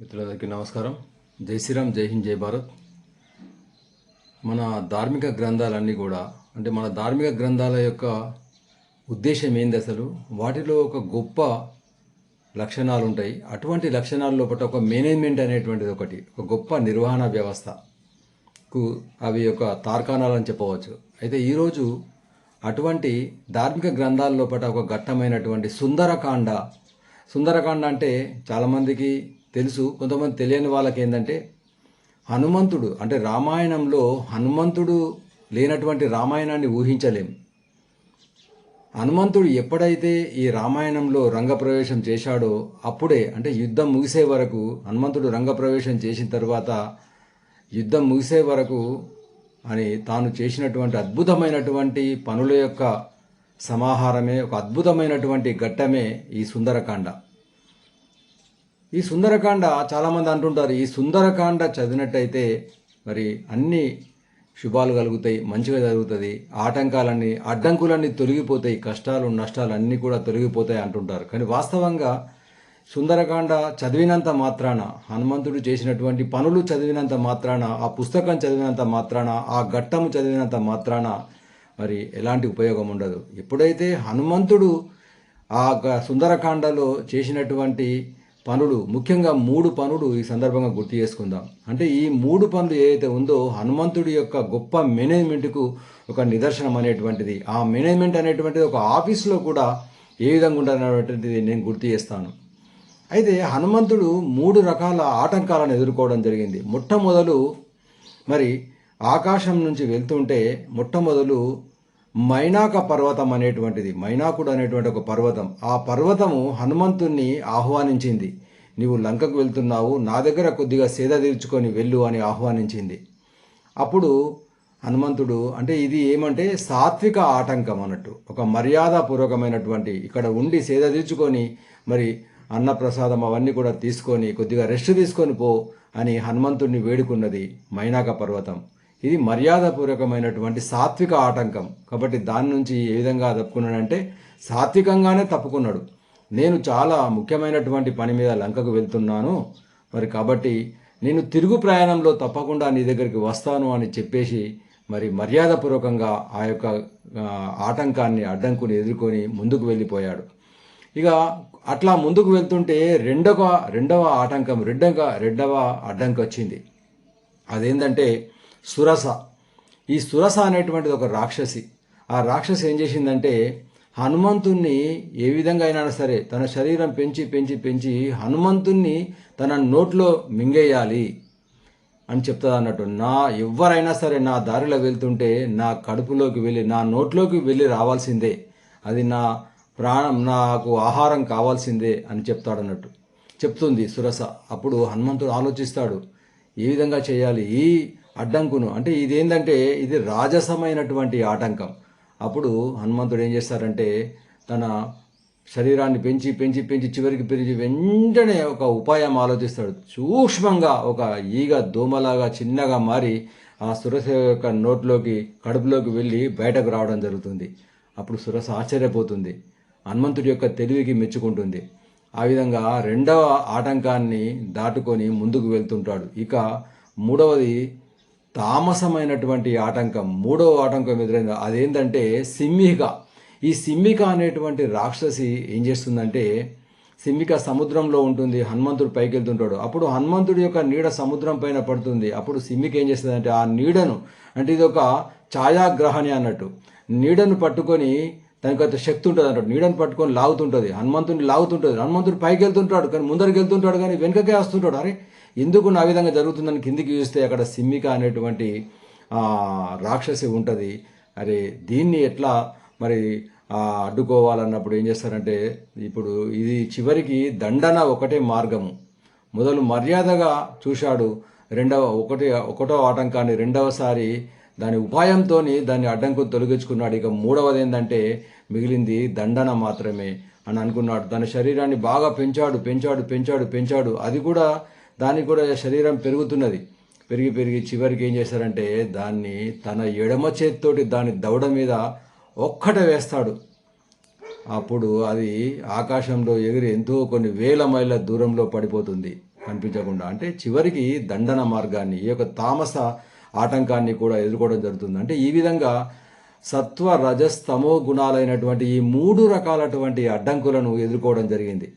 మిత్రులందరికీ నమస్కారం. జై శ్రీరామ్ జై హింద్ జై భారత్. మన ధార్మిక గ్రంథాలన్నీ కూడా అంటే మన ధార్మిక గ్రంథాల యొక్క ఉద్దేశం ఏంది అసలు? వాటిలో ఒక గొప్ప లక్షణాలు ఉంటాయి. అటువంటి లక్షణాల లోపల ఒక మేనేజ్మెంట్ అనేటువంటిది ఒకటి ఒక గొప్ప నిర్వహణ వ్యవస్థకు అవి ఒక తార్కాణాలని చెప్పవచ్చు. అయితే ఈరోజు అటువంటి ధార్మిక గ్రంథాల లోపల ఒక ఘట్టమైనటువంటి సుందరకాండ సుందరకాండ అంటే చాలామందికి తెలుసు. కొంతమంది తెలియని వాళ్ళకి ఏంటంటే హనుమంతుడు అంటే రామాయణంలో హనుమంతుడు లేనటువంటి రామాయణాన్ని ఊహించలేము హనుమంతుడు ఎప్పుడైతే ఈ రామాయణంలో రంగప్రవేశం చేశాడో అప్పుడే అంటే యుద్ధం ముగిసే వరకు హనుమంతుడు రంగప్రవేశం చేసిన తర్వాత యుద్ధం ముగిసే వరకు అని తాను చేసినటువంటి అద్భుతమైనటువంటి పనుల యొక్క సమాహారమే ఒక అద్భుతమైనటువంటి ఘట్టమే ఈ సుందరకాండ. ఈ సుందరకాండ చాలామంది అంటుంటారు ఈ సుందరకాండ చదివినట్టయితే మరి అన్ని శుభాలు కలుగుతాయి మంచిగా జరుగుతుంది ఆటంకాలన్నీ అడ్డంకులన్నీ తొలగిపోతాయి కష్టాలు నష్టాలు అన్నీ కూడా తొలగిపోతాయి అంటుంటారు. కానీ వాస్తవంగా సుందరకాండ చదివినంత మాత్రాన హనుమంతుడు చేసినటువంటి పనులు చదివినంత మాత్రాన ఆ పుస్తకం చదివినంత మాత్రాన ఆ ఘట్టము చదివినంత మాత్రాన మరి ఎలాంటి ఉపయోగం ఉండదు. ఎప్పుడైతే హనుమంతుడు ఆ సుందరకాండలో చేసినటువంటి పనులు ముఖ్యంగా మూడు పనులు ఈ సందర్భంగా గుర్తు చేసుకుందాం. అంటే ఈ మూడు పనులు ఏదైతే ఉందో హనుమంతుడి యొక్క గొప్ప మేనేజ్మెంట్కు ఒక నిదర్శనం అనేటువంటిది. ఆ మేనేజ్మెంట్ అనేటువంటిది ఒక ఆఫీస్లో కూడా ఏ విధంగా ఉండాలనేటువంటిది నేను గుర్తు చేస్తాను. అయితే హనుమంతుడు మూడు రకాల ఆటంకాలను ఎదుర్కోవడం జరిగింది. మొట్టమొదలు మరి ఆకాశం నుంచి వెళ్తుంటే మొట్టమొదలు మైనాక పర్వతం అనేటువంటిది మైనాకుడు అనేటువంటి ఒక పర్వతం. ఆ పర్వతము హనుమంతుణ్ణి ఆహ్వానించింది. నీవు లంకకు వెళ్తున్నావు నా దగ్గర కొద్దిగా సేద తీర్చుకొని వెళ్ళు అని ఆహ్వానించింది. అప్పుడు హనుమంతుడు అంటే ఇది ఏమంటే సాత్విక ఆటంకం అన్నట్టు. ఒక మర్యాదపూర్వకమైనటువంటి ఇక్కడ ఉండి సేద తీర్చుకొని మరి అన్నప్రసాదం అవన్నీ కూడా తీసుకొని కొద్దిగా రెస్ట్ తీసుకొని పో అని హనుమంతుడిని వేడుకున్నది మైనాక పర్వతం. ఇది మర్యాదపూర్వకమైనటువంటి సాత్విక ఆటంకం. కాబట్టి దాని నుంచి ఏ విధంగా తప్పుకున్నాడంటే సాత్వికంగానే తప్పుకున్నాడు. నేను చాలా ముఖ్యమైనటువంటి పని మీద లంకకు వెళ్తున్నాను. మరి కాబట్టి నేను తిరుగు ప్రయాణంలో తప్పకుండా నీ దగ్గరికి వస్తాను అని చెప్పేసి మరి మర్యాదపూర్వకంగా ఆ యొక్క ఆటంకాన్ని అడ్డంకుని ఎదుర్కొని ముందుకు వెళ్ళిపోయాడు. ఇక అట్లా ముందుకు వెళ్తుంటే రెండవ రెండవ ఆటంకం రెండవ రెండవ అడ్డంకి వచ్చింది. అదేంటంటే సురస. ఈ సురస అనేటువంటిది ఒక రాక్షసి. ఆ రాక్షసి ఏం చేసిందంటే హనుమంతుణ్ణి ఏ విధంగా అయినా సరే తన శరీరం పెంచి పెంచి పెంచి హనుమంతుణ్ణి తన నోట్లో మింగేయాలి అని చెప్తుంది అన్నట్టు. నా ఎవరైనా సరే నా దారిలో వెళ్తుంటే నా కడుపులోకి వెళ్ళి నా నోట్లోకి వెళ్ళి రావాల్సిందే. అది నా ప్రాణం నాకు ఆహారం కావాల్సిందే అని చెప్తాడు అన్నట్టు. చెప్తుంది సురస. అప్పుడు హనుమంతుడు ఆలోచిస్తాడు ఏ విధంగా చేయాలి? ఈ అడ్డంకును. అంటే ఇదేంటంటే ఇది రాజసమైనటువంటి ఆటంకం. అప్పుడు హనుమంతుడు ఏం చేస్తారంటే తన శరీరాన్ని పెంచి పెంచి పెంచి చివరికి పెరిగి వెంటనే ఒక ఉపాయం ఆలోచిస్తాడు. సూక్ష్మంగా ఒక ఈగ దోమలాగా చిన్నగా మారి ఆ సురస యొక్క నోట్లోకి కడుపులోకి వెళ్ళి బయటకు రావడం జరుగుతుంది. అప్పుడు సురస ఆశ్చర్యపోతుంది. హనుమంతుడి యొక్క తెలివికి మెచ్చుకుంటుంది. ఆ విధంగా రెండవ ఆటంకాన్ని దాటుకొని ముందుకు వెళ్తుంటాడు. ఇక మూడవది తామసమైనటువంటి ఆటంకం మూడవ ఆటంకం ఎదురైంది. అదేంటంటే సింహిక. ఈ సింహిక అనేటువంటి రాక్షసి ఏం చేస్తుందంటే సింహిక సముద్రంలో ఉంటుంది హనుమంతుడు పైకి వెళ్తుంటాడు. అప్పుడు హనుమంతుడి యొక్క నీడ సముద్రం పైన పడుతుంది. అప్పుడు సింహిక ఏం చేస్తుందంటే ఆ నీడను అంటే ఇది ఒక ఛాయాగ్రహణి అన్నట్టు నీడను పట్టుకొని దానికి అంత శక్తి ఉంటుంది అంటాడు. నీడని పట్టుకొని లాగుతుంటుంది. హనుమంతుడిని లాగుతుంటుంది. హనుమంతుడు పైకి వెళ్తుంటాడు కానీ ముందరికి వెళ్తుంటాడు కానీ వెనుకకే వస్తుంటాడు. అరే ఎందుకు నా విధంగా జరుగుతుందని కిందికి చూస్తే అక్కడ సిమ్మిక అనేటువంటి రాక్షసి ఉంటుంది. అరే దీన్ని ఎట్లా మరి అడ్డుకోవాలన్నప్పుడు ఏం చేస్తారంటే ఇప్పుడు ఇది చివరికి దండన ఒకటే మార్గము. మొదలు మర్యాదగా చూశాడు. రెండవ ఒకటి ఒకటో ఆటంకాన్ని రెండవసారి దాని ఉపాయంతో దాన్ని అడ్డంకు తొలగించుకున్నాడు. ఇక మూడవది ఏంటంటే మిగిలింది దండన మాత్రమే అని అనుకున్నాడు. తన శరీరాన్ని బాగా పెంచాడు పెంచాడు పెంచాడు పెంచాడు. అది కూడా దానికి కూడా శరీరం పెరుగుతున్నది. పెరిగి పెరిగి చివరికి ఏం చేశారంటే దాన్ని తన ఎడమ చేతితోటి దాని దవడ మీద ఒక్కట వేస్తాడు. అప్పుడు అది ఆకాశంలో ఎగిరి ఎంతో కొన్ని వేల మైళ్ళ దూరంలో పడిపోతుంది. కనిపించకుండా. అంటే చివరికి దండన మార్గాన్ని ఈ యొక్క తామస ఆటంకాన్ని కూడా ఎదుర్కోవడం జరుగుతుంది. అంటే ఈ విధంగా సత్వ రజస్తమో గుణాలైనటువంటి ఈ మూడు రకాలటువంటి అడ్డంకులను ఎదుర్కోవడం జరిగింది.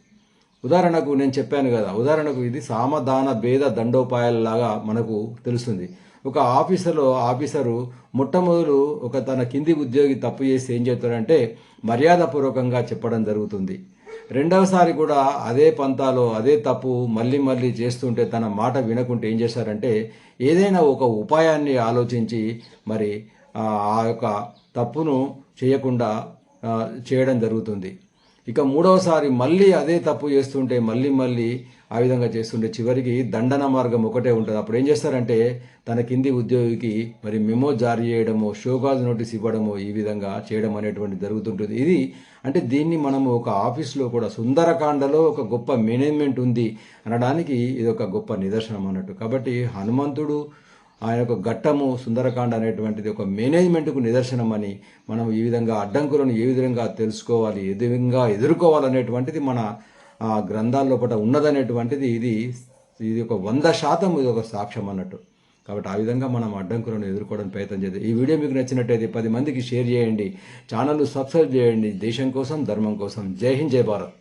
ఉదాహరణకు నేను చెప్పాను కదా ఉదాహరణకు ఇది సామధాన భేద దండోపాయాలలాగా మనకు తెలుస్తుంది. ఒక ఆఫీసర్లో ఆఫీసరు మొట్టమొదలు ఒక తన కింది ఉద్యోగి తప్పు చేసి ఏం చేస్తాడంటే మర్యాదపూర్వకంగా చెప్పడం జరుగుతుంది. రెండవసారి కూడా అదే పంతాలో అదే తప్పు మళ్ళీ మళ్ళీ చేస్తుంటే తన మాట వినకుంటే ఏం చేశారంటే ఏదైనా ఒక ఉపాయాన్ని ఆలోచించి మరి ఆ యొక్క తప్పును చేయకుండా చేయడం జరుగుతుంది. ఇక మూడవసారి మళ్ళీ అదే తప్పు చేస్తుంటే మళ్ళీ మళ్ళీ ఆ విధంగా చేస్తుంటే చివరికి దండన మార్గం ఒకటే ఉంటుంది. అప్పుడు ఏం చేస్తారంటే తన కింది ఉద్యోగికి మరి మెమో జారీ చేయడము షోకాజ్ నోటీస్ ఇవ్వడము ఈ విధంగా చేయడం అనేటువంటి జరుగుతుంటుంది. ఇది అంటే దీన్ని మనము ఒక ఆఫీస్లో కూడా సుందరకాండలో ఒక గొప్ప మేనేజ్మెంట్ ఉంది అనడానికి ఇది ఒక గొప్ప నిదర్శనం అన్నట్టు. కాబట్టి హనుమంతుడు ఆయన యొక్క ఘట్టము సుందరకాండ అనేటువంటిది ఒక మేనేజ్మెంట్కు నిదర్శనం అని మనం ఈ విధంగా అడ్డంకులను ఏ విధంగా తెలుసుకోవాలి ఏ విధంగా ఎదుర్కోవాలనేటువంటిది మన ఆ, గ్రంథాల్లో పట ఉన్నదనేటువంటిది ఇది ఇది ఒక వంద శాతం ఇది ఒక సాక్ష్యం అన్నట్టు. కాబట్టి ఆ విధంగా మనం అడ్డంకులను ఎదుర్కోవడం ప్రయత్నం చేద్దాం. ఈ వీడియో మీకు నచ్చినట్టయితే పది మందికి షేర్ చేయండి. ఛానల్ సబ్స్క్రైబ్ చేయండి. దేశం కోసం ధర్మం కోసం. జై హింద్ జై భారత్.